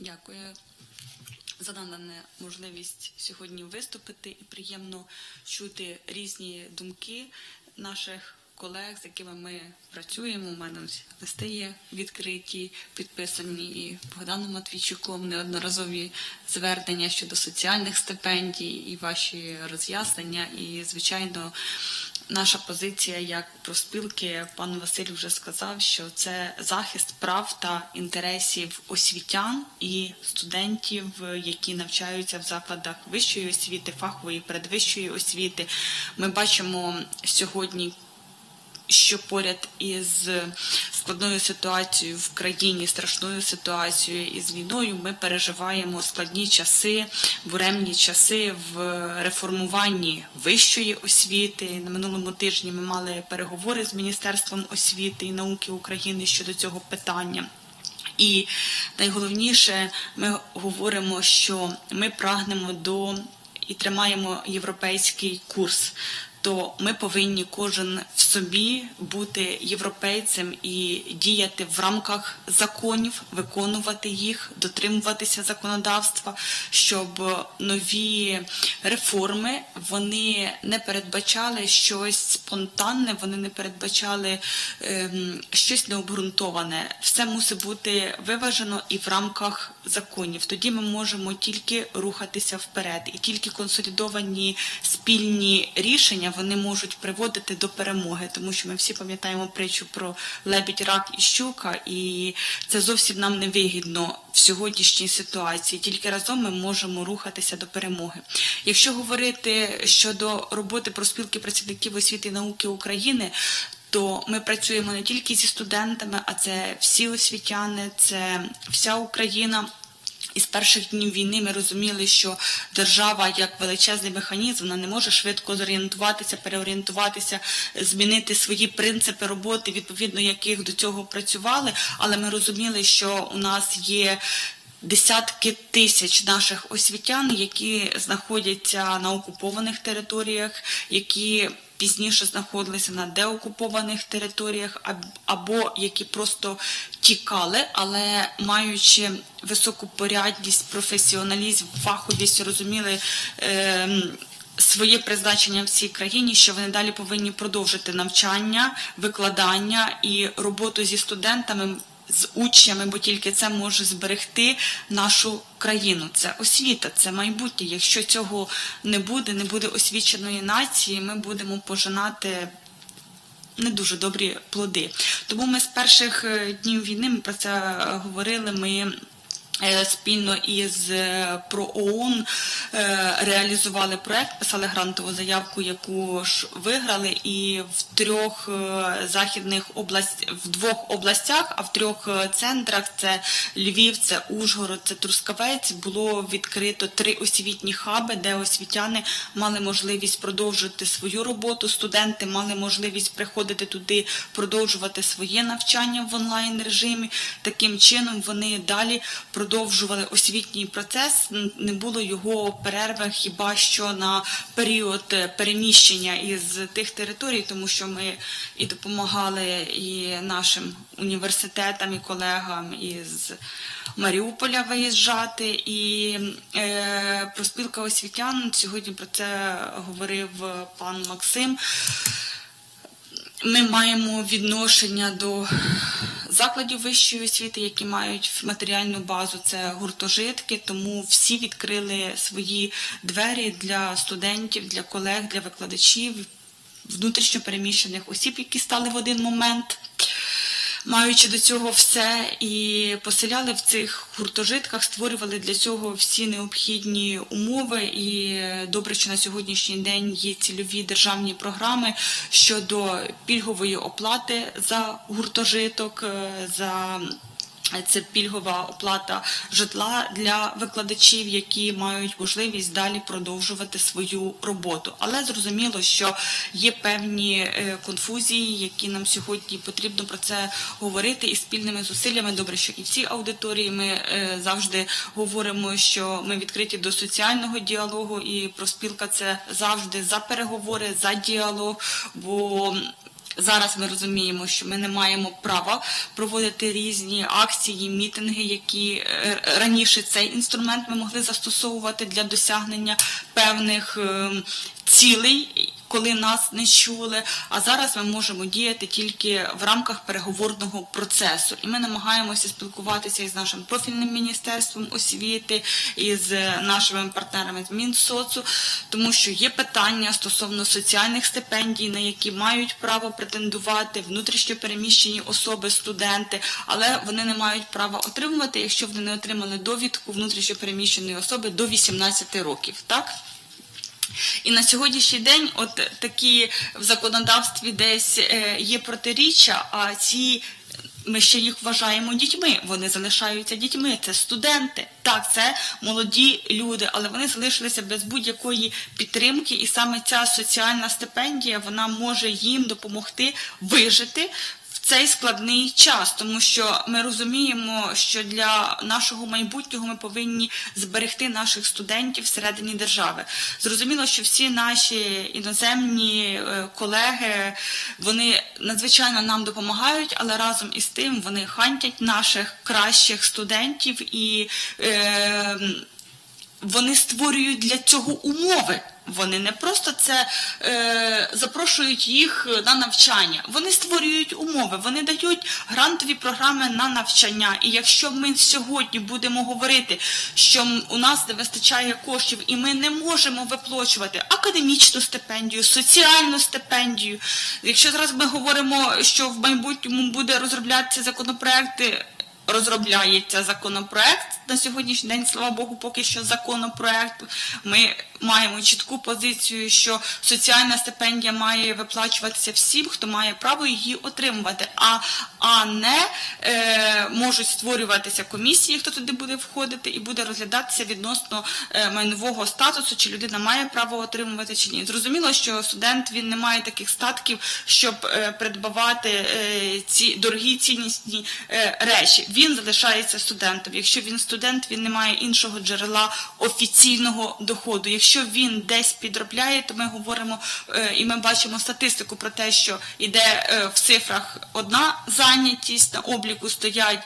Дякую за надану можливість сьогодні виступити і приємно чути різні думки наших колег, з якими ми працюємо. У мене листи є відкриті, підписані і Богданом Матвійчуком неодноразові звернення щодо соціальних стипендій і ваші роз'яснення. І, звичайно, наша позиція як профспілки, пан Василь вже сказав, що це захист прав та інтересів освітян і студентів, які навчаються в закладах вищої освіти, фахової передвищої освіти. Ми бачимо сьогодні що поряд із складною ситуацією в країні, страшною ситуацією із війною, ми переживаємо складні часи, буремні часи в реформуванні вищої освіти. На минулому тижні ми мали переговори з Міністерством освіти і науки України щодо цього питання. І найголовніше, ми говоримо, що ми прагнемо до і тримаємо європейський курс. То ми повинні кожен в собі бути європейцем і діяти в рамках законів, виконувати їх, дотримуватися законодавства, щоб нові реформи вони не передбачали щось спонтанне, вони не передбачали ем, щось необґрунтоване. Все мусить бути виважено і в рамках законів. Тоді ми можемо тільки рухатися вперед, і тільки консолідовані спільні рішення вони можуть приводити до перемоги, тому що ми всі пам'ятаємо притчу про лебідь, рак і щука, і це зовсім нам не вигідно в сьогоднішній ситуації. Тільки разом ми можемо рухатися до перемоги. Якщо говорити щодо роботи профспілки працівників освіти і науки України. То ми працюємо не тільки зі студентами, а це всі освітяни, це вся Україна. І з перших днів війни ми розуміли, що держава як величезний механізм вона не може швидко зорієнтуватися, переорієнтуватися, змінити свої принципи роботи, відповідно яких до цього працювали. Але ми розуміли, що у нас є. Десятки тисяч наших освітян, які знаходяться на окупованих територіях, які пізніше знаходилися на деокупованих територіях, або які просто тікали, але маючи високу порядність, професіоналізм, фаховість, розуміли. ем, Своє призначення в цій країні, що вони далі повинні продовжити навчання, викладання і роботу зі студентами, з учнями, бо тільки це може зберегти нашу країну. Це освіта, це майбутнє. Якщо цього не буде, не буде освіченої нації, ми будемо пожинати не дуже добрі плоди. Тому ми з перших е, днів війни ми про це е, говорили. Ми спільно із е, про ООН е, реалізували проект, писали грантову заявку, яку ж виграли, і в трьох е, західних область в двох областях, а в трьох е, центрах це Львів, це Ужгород, це Трускавець. Було відкрито три освітні хаби, де освітяни мали можливість продовжити свою роботу. Студенти мали можливість приходити туди, продовжувати своє навчання в онлайн режимі. Таким чином вони далі продовжували освітній процес. Не було його перерви хіба що на період е, переміщення із тих територій, тому що ми і допомагали і нашим університетам, і колегам із Маріуполя виїжджати. І е, проспілка освітян сьогодні про це говорив пан Максим. Ми маємо відношення до закладів вищої освіти, які мають матеріальну базу, це гуртожитки. Тому всі відкрили свої двері для студентів, для колег, для викладачів, внутрішньо переміщених осіб, які стали в один момент. Маючи до цього все, і поселяли в цих гуртожитках, створювали для цього всі необхідні умови. І добре, що на сьогоднішній день є цільові державні програми щодо пільгової оплати за гуртожиток, е, за це пільгова оплата житла для викладачів, які мають можливість далі продовжувати свою роботу. Але зрозуміло, що є певні е, конфузії, які нам сьогодні потрібно про це говорити і спільними зусиллями. Добре, що і в цій аудиторії ми е, завжди говоримо, що ми відкриті до соціального діалогу, і проспілка це завжди за переговори, за діалог. бо зараз ми розуміємо, що ми не маємо права проводити різні акції, мітинги, які е, раніше цей інструмент ми могли застосовувати для досягнення певних цілей. Коли нас не чули, а зараз ми можемо діяти тільки в рамках переговорного процесу, і ми намагаємося спілкуватися із нашим профільним міністерством освіти із нашими партнерами з Мінсоцу, тому що є питання стосовно соціальних стипендій, на які мають право претендувати внутрішньо переміщені особи, студенти, але вони не мають права отримувати, якщо вони не отримали довідку внутрішньо переміщеної особи до 18 років. Так? І на сьогоднішній день, от такі в законодавстві десь е, є протиріччя, а ці. Ми ще їх вважаємо дітьми. Вони залишаються дітьми. Це студенти. Так, це молоді люди, але вони залишилися без будь-якої підтримки, і саме ця соціальна стипендія вона може їм допомогти вижити цей складний час, тому що ми розуміємо, що для нашого майбутнього ми повинні зберегти наших студентів всередині держави. Зрозуміло, що всі наші іноземні е, колеги вони надзвичайно нам допомагають, але разом із тим вони хантять наших кращих студентів і. Е, вони створюють для цього умови. Вони не просто це е, запрошують їх на навчання. Вони створюють умови, вони дають грантові програми на навчання. І якщо ми сьогодні будемо говорити, що у нас не вистачає коштів, і ми не можемо виплачувати академічну стипендію, соціальну стипендію. Якщо зараз ми говоримо, що в майбутньому буде розроблятися законопроекти розробляється законопроект на сьогоднішній день. Слава Богу, поки що законопроект. Ми маємо чітку позицію, що соціальна стипендія має виплачуватися всім, хто має право її отримувати, а, а не е, можуть створюватися комісії, хто туди буде входити, і буде розглядатися відносно е, майнового статусу, чи людина має право отримувати чи ні. Зрозуміло, що студент він не має таких статків, щоб е, придбавати е, ці дорогі ціннісні е, речі. Він залишається студентом. Якщо він студент, він не має іншого джерела офіційного доходу. Якщо він десь підробляє, то ми говоримо е, і ми бачимо статистику про те, що йде е, в цифрах одна зайнятість на обліку стоять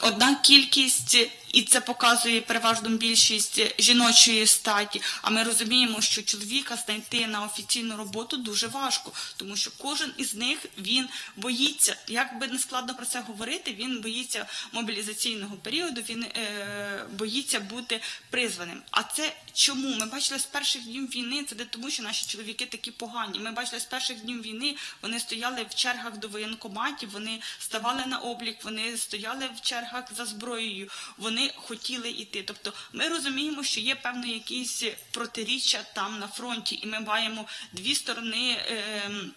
одна кількість, і це показує переважну більшість жіночої статі. А ми розуміємо, що чоловіка знайти на офіційну роботу дуже важко, тому що кожен із них він боїться. Як би не складно про це говорити, він боїться мобілізаційного періоду, він е, боїться бути призваним. А це чому? Ми бачили з перших днів війни, це не тому, що наші чоловіки такі погані. Ми бачили з перших днів війни, вони стояли в чергах до воєнкоматів, вони ставали на облік, вони стояли в чергах за зброєю, вони хотіли йти. Тобто ми розуміємо, що є певне якісь протиріччя там на фронті, і ми маємо дві сторони. ем,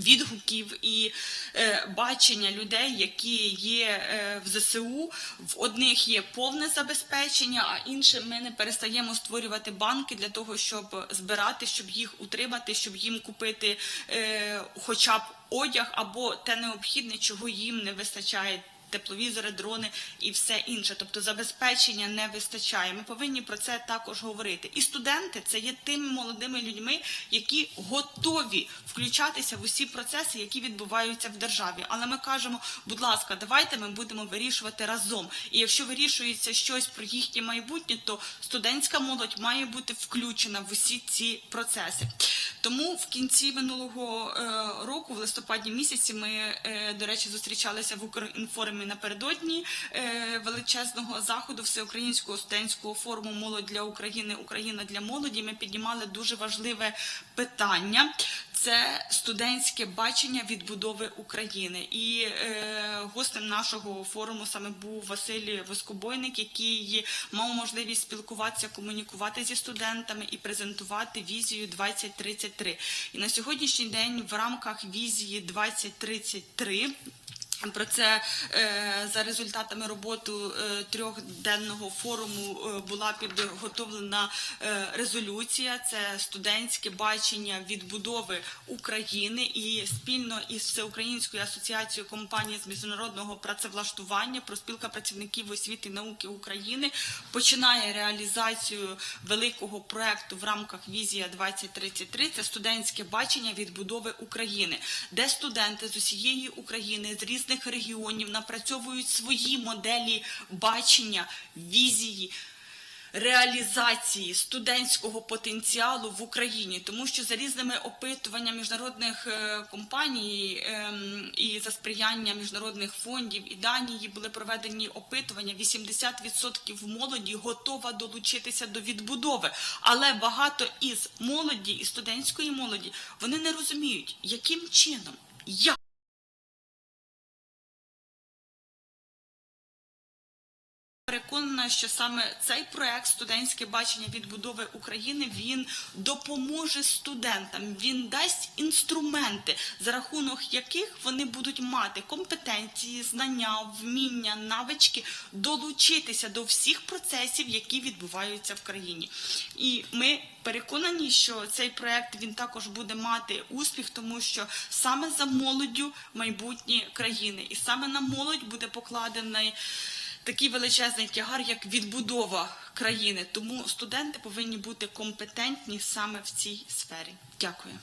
відгуків і е, бачення людей, які є е, в ЗСУ. В одних є повне забезпечення, а іншим ми не перестаємо створювати банки для того, щоб збирати, щоб їх утримати, щоб їм купити е, хоча б одяг або те необхідне, чого їм не вистачає. Тепловізори, дрони і все інше, тобто забезпечення не вистачає. Ми повинні про це також говорити. І студенти це є тими молодими людьми, які готові включатися в усі процеси, які відбуваються в державі. Але ми кажемо, будь ласка, давайте ми будемо вирішувати разом. І якщо вирішується щось про їхнє майбутнє, то студентська молодь має бути включена в усі ці процеси. Тому в кінці минулого е, року, в листопаді місяці, ми, е, до речі, зустрічалися в Укрінформі напередодні е, величезного заходу всеукраїнського студентського форуму Молодь для України, Україна для молоді. Ми піднімали дуже важливе питання. Це студентське бачення відбудови України. І е, гостем нашого форуму саме був Василь Воскобойник, який мав можливість спілкуватися, комунікувати зі студентами і презентувати візію 2033. І на сьогоднішній день в рамках візії 2033 Про це е, за результатами роботи е, трьохденного форуму е, була підготовлена резолюція. Це студентське бачення відбудови України і спільно із Всеукраїнською асоціацією компаній з міжнародного працевлаштування проспілка працівників освіти і науки України починає реалізацію великого проекту в рамках Візія 2033 Це студентське бачення відбудови України, де студенти з усієї України з різних регіонів напрацьовують свої моделі бачення, візії. Реалізації студентського потенціалу в Україні, тому що за різними опитуваннями міжнародних е, компаній ем, і за сприяння міжнародних фондів і Данії були проведені опитування. 80% молоді готова долучитися до відбудови, але багато із молоді і студентської молоді вони не розуміють, яким чином як. Переконана, що саме цей проект студентське бачення відбудови України він допоможе студентам. Він дасть інструменти, за рахунок яких вони будуть мати компетенції, знання, вміння, навички долучитися до всіх процесів, які відбуваються в країні. І ми переконані, що цей проект він також буде мати успіх, тому що саме за молоддю майбутнє країни, і саме на молодь буде покладений такий величезний тягар, як відбудова країни. Тому студенти повинні бути компетентні саме в цій сфері. Дякую.